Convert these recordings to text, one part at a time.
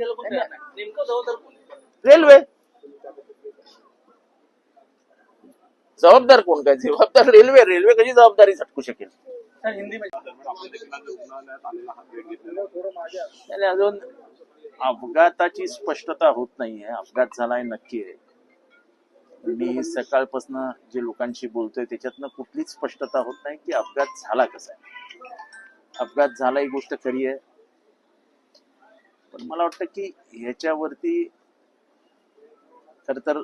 घ्यायला कोण तयार नाही. नेमकं जबाबदार कोण आहे? रेल्वे. जबाबदार कोण काय? जबाबदार रेल्वे. रेल्वे कशी जबाबदारी झटकू शकेल? सर, अजून अपघाताची स्पष्टता होत नाहीये. अपघात झालाय नक्की आहे. मी सकाळपासून जे लोकांशी बोलतोय त्याच्यातनं कुठलीच स्पष्टता होत नाही की अपघात झाला कसा आहे. अपघात झाला ही गोष्ट खरी आहे. पण मला वाटतं की ह्याच्यावरती खर तर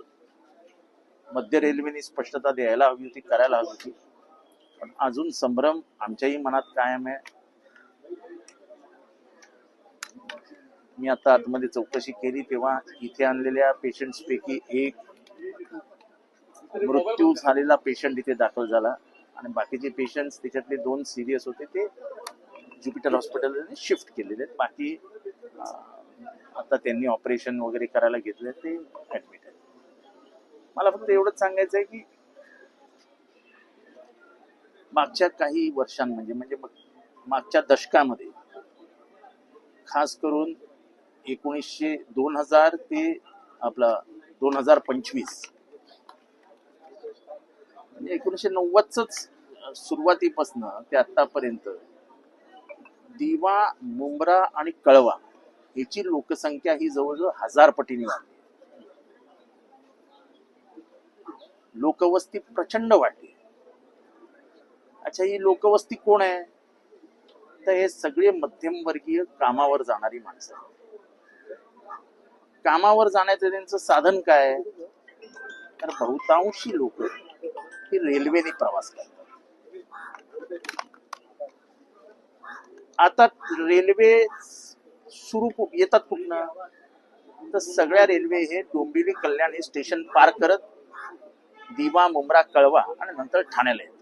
मध्य रेल्वेने स्पष्टता द्यायला हवी होती करायला हवी होती. पण अजून संभ्रम आमच्याही मनात कायम आहे. मी आता आतमध्ये चौकशी केली तेव्हा इथे आणलेल्या पेशंट्स पैकी एक मृत्यू झालेला पेशंट इथे दाखल झाला. आणि बाकीचे पेशंट त्याच्यातले दोन सिरियस होते ते ज्युपिटर हॉस्पिटलने शिफ्ट केलेले आहेत. बाकी आता त्यांनी ऑपरेशन वगैरे करायला घेतले ते ऍडमिट आहेत. मला फक्त एवढंच सांगायचं आहे की मागच्या काही वर्षांमध्ये म्हणजे, म्हणजे मागच्या दशकामध्ये खास करून एकोणीसशे दोन हजार ते आपला दोन हजार पंचवीस म्हणजे एकोणीसशे नव्वदच सुरुवातीपासनं ते आतापर्यंत दिवा मुंब्रा आणि कळवा याची लोकसंख्या ही जवळजवळ हजार पटीने वाढली. लोकवस्ती प्रचंड वाढली. अच्छा ही लोकवस्ती कोण आहे? तर हे सगळे मध्यमवर्गीय कामावर जाणारी माणसं आहेत. कामावर जाण्याचं त्यांचं साधन काय? तर बहुतांशी लोक ही रेल्वेने प्रवास करतात. आता रेल्वे सुरू येतात कुठनं? तर सगळ्या रेल्वे हे डोंबिवली कल्याण हे स्टेशन पार करत दिवा मुंब्रा कळवा आणि नंतर ठाण्याला येत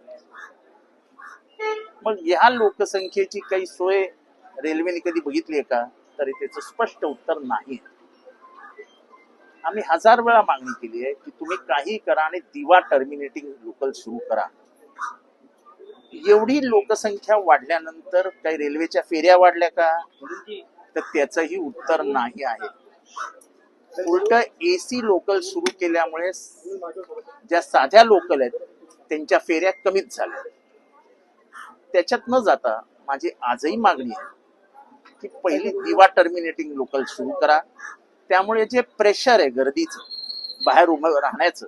मग ह्या लोकसंख्येची काही सोय रेल्वेने कधी बघितली आहे का? तरी त्याचं स्पष्ट उत्तर नाही आम्ही हजार वेळा मागणी केली आहे की तुम्ही काही करा आणि दिवा टर्मिनेटिंग लोकल सुरू करा. एवढी लोकसंख्या वाढल्यानंतर काही रेल्वेच्या फेऱ्या वाढल्या का? तर त्याचंही उत्तर नाही आहे. उलट एसी लोकल सुरू केल्यामुळे ज्या साध्या लोकल आहेत त्यांच्या फेऱ्या कमीच झाल्या. त्याच्यात न जाता माझी आजही मागणी आहे की पहिली दिवा टर्मिनेटिंग लोकल सुरू करा. त्यामुळे जे प्रेशर आहे गर्दीचं बाहेर उभं राहण्याचं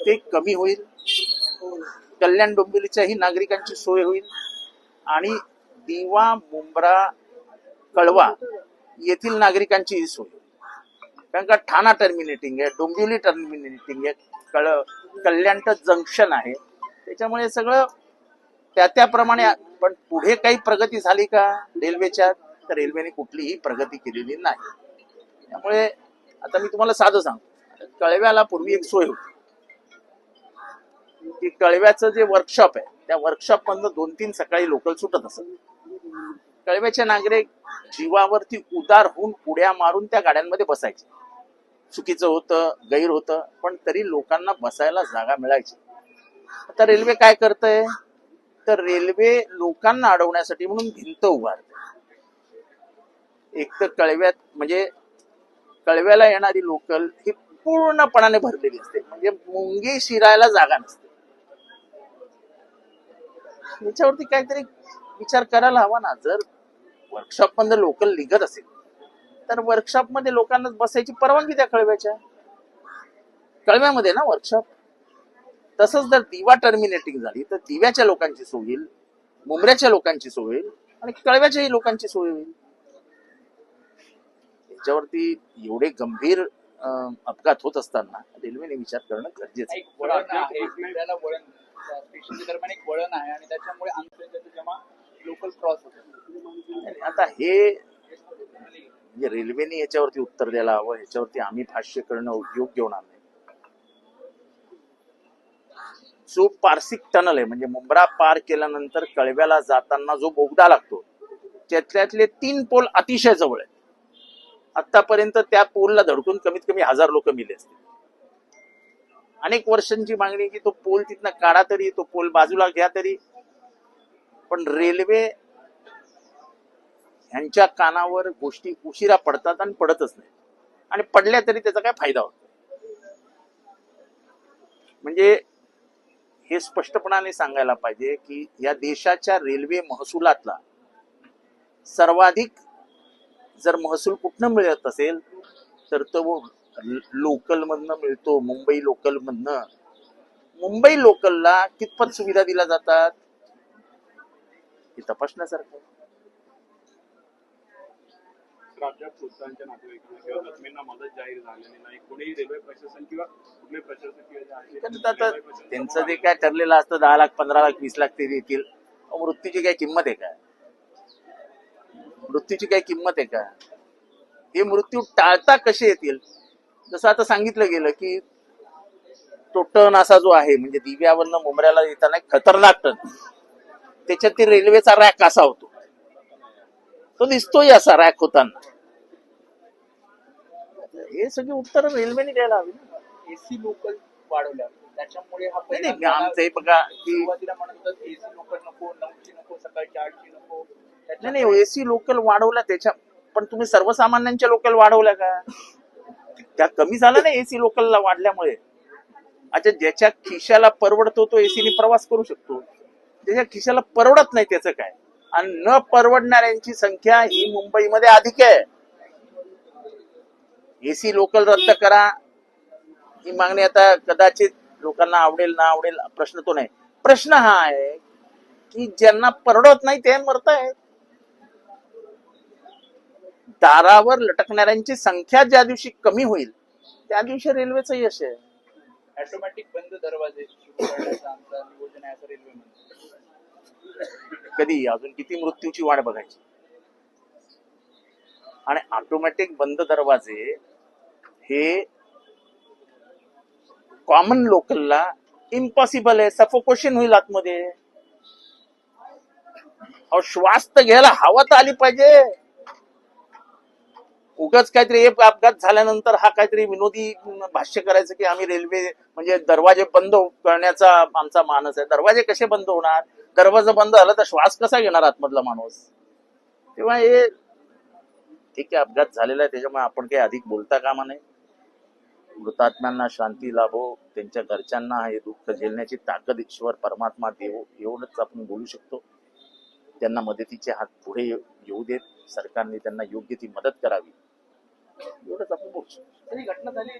ते कमी होईल. कल्याण डोंबिवलीच्याही नागरिकांची सोय होईल. आणि दिवा मुंब्रा कळवा येथील नागरिकांचीही सोय होईल. कारण का ठाणा टर्मिनेटिंग आहे डोंबिवली टर्मिनेटिंग आहे कळ कल्याण जंक्शन आहे. त्याच्यामुळे सगळं त्या त्याप्रमाणे पण पुढे काही प्रगती झाली का रेल्वेच्या तर रेल्वेने कुठलीही प्रगती केलेली नाही. त्यामुळे आता मी तुम्हाला साधं सांगतो. कळव्याला पूर्वी एक सोय होती. की कळव्याचं जे वर्कशॉप आहे त्या वर्कशॉप मधनं दोन तीन सकाळी लोकल सुटत असत. कळव्याचे नागरिक जीवावरती उदार होऊन उड्या मारून त्या गाड्यांमध्ये बसायचे. चुकीचं होतं गैर होतं पण तरी लोकांना बसायला जागा मिळायची. आता रेल्वे काय करतंय? तर रेल्वे लोकांना अडवण्यासाठी म्हणून भिंत उभारते. एक तर कळव्यात म्हणजे कळव्याला येणारी लोकल ही पूर्णपणाने भरलेली असते. म्हणजे मुंगी शिरायला जागा नसते. याच्यावरती काहीतरी विचार करायला हवा ना. जर वर्कशॉपमध्ये लोकल निघत असेल तर वर्कशॉपमध्ये लोकांना बसायची परवानगी द्या कळव्याच्या. कळव्यामध्ये ना वर्कशॉप तसंच जर दिवा टर्मिनेटिंग झाली तर दिव्याच्या लोकांची सोय होईल मुंबऱ्याच्या लोकांची सोय होईल आणि कळव्याच्याही लोकांची सोय होईल. याच्यावरती एवढे गंभीर अपघात होत असताना रेल्वेने विचार करणं गरजेचं आहे. स्पेशली दरम्यान एक वळण आहे आणि त्याच्यामुळे आंतरराज्याचं जेव्हा लोकल क्रॉस होतो. आता हे म्हणजे रेल्वेने याच्यावरती उत्तर द्यायला हवं याच्यावरती आम्ही भाष्य करणं योग्य होणार नाही. जो पारसिक टनल आहे म्हणजे मुंब्रा पार केल्यानंतर कळव्याला जाताना जो बोगदा लागतो त्यातल्यातले तीन पोल अतिशय जवळ आहेत. आतापर्यंत त्या पोलला धडकून कमीत कमी हजार लोक मिले असतील. अनेक वर्षांची मागणी की तो पोल तिथनं काढा तरी तो पोल बाजूला घ्या तरी. पण रेल्वे यांच्या कानावर गोष्टी उशिरा पडतात आणि पडतच नाही. आणि पडल्या तरी त्याचा काय फायदा होतो म्हणजे हे स्पष्टपणाने सांगायला पाहिजे की या देशाच्या रेल्वे महसुलातला सर्वाधिक जर महसूल कुठनं मिळत असेल तर तो लोकल मधनं मिळतो मुंबई लोकल मधनं. मुंबई लोकलला कितपत सुविधा दिल्या जातात? हे तपासण्यासारखं. आहे. राज्यात मृतांच्या नातेवाईकांना किंवा जखमींना मदत जाहीर झालेली नाही. कोणीही रेल्वे प्रशासन किंवा कुठले प्रशासकीय जे आहे, तर आता रेल्वे प्रशासन त्यांचं जे काय ठरलेलं असतं दहा लाख पंधरा लाख वीस लाख ते देतील मृत्यूची काय किंमत आहे का? मृत्यूची काय किंमत आहे का? हे मृत्यू टाळता कसे येतील? जसं आता सांगितलं गेलं की तो टन असा जो आहे म्हणजे दिव्यावरनं मुंबऱ्याला येताना खतरनाक टन. त्याच्यात ते रेल्वेचा रॅक असा होतो. तो दिसतोय असा रॅक होताना. हे सगळी उत्तर रेल्वेने द्यायला हवी ना. एसी लोकल वाढवल्या त्याच्यामुळे हा नाही आमचं हे बघा की सुरुवातीला म्हणत होतात एसी लोकल नको नऊची नको सकाळची आठची नको. नाही नाही एसी लोकल वाढवल्या त्याच्या पण तुम्ही सर्वसामान्यांच्या लोकल वाढवल्या का? त्या कमी झाल्या ना एसी लोकलला वाढल्यामुळे. अच्छा ज्याच्या खिशाला परवडतो तो एसीने प्रवास करू शकतो. त्याच्या खिशाला परवडत नाही त्याचं काय? आणि न परवडणाऱ्यांची संख्या ही मुंबईमध्ये अधिक आहे. एसी लोकल रद्द करा. ही मागणी आता कदाचित लोकांना आवडेल ना आवडेल प्रश्न तो नाही. प्रश्न हा आहे की ज्यांना परवडत नाही ते मरतायत. दारावर लटकणाऱ्यांची संख्या ज्या दिवशी कमी होईल त्या दिवशी रेल्वेचं यश आहे. ऑटोमॅटिक बंद दरवाजे कधी? अजून किती मृत्यूची वाट बघायची? आणि ऑटोमॅटिक बंद दरवाजे हे कॉमन लोकलला इम्पॉसिबल आहे. सफोकेशन होईल आतमध्ये. श्वास तर घ्यायला हवा तर आली पाहिजे. उगाच काहीतरी एक अपघात झाल्यानंतर हा काहीतरी विनोदी भाष्य करायचं की आम्ही रेल्वे म्हणजे दरवाजे बंद करण्याचा आमचा मानस आहे. दरवाजे कसे बंद होणार? दरवाजा बंद झाला तर श्वास कसा घेणार आतमधला माणूस? तेव्हा हे ठीक आहे अपघात झालेला आहे त्याच्यामुळे आपण काही अधिक बोलता कामा नये. मृतात्म्यांना शांती लाभो त्यांच्या घरच्यांना हे दुःख झेलण्याची ताकद ईश्वर परमात्मा देवो एवढंच आपण बोलू शकतो. त्यांना मदतीचे हात पुढे येऊ येऊ देत सरकारने त्यांना योग्य ती मदत करावी. एवढंच आपण बोलू शकतो. तरी घटना झाली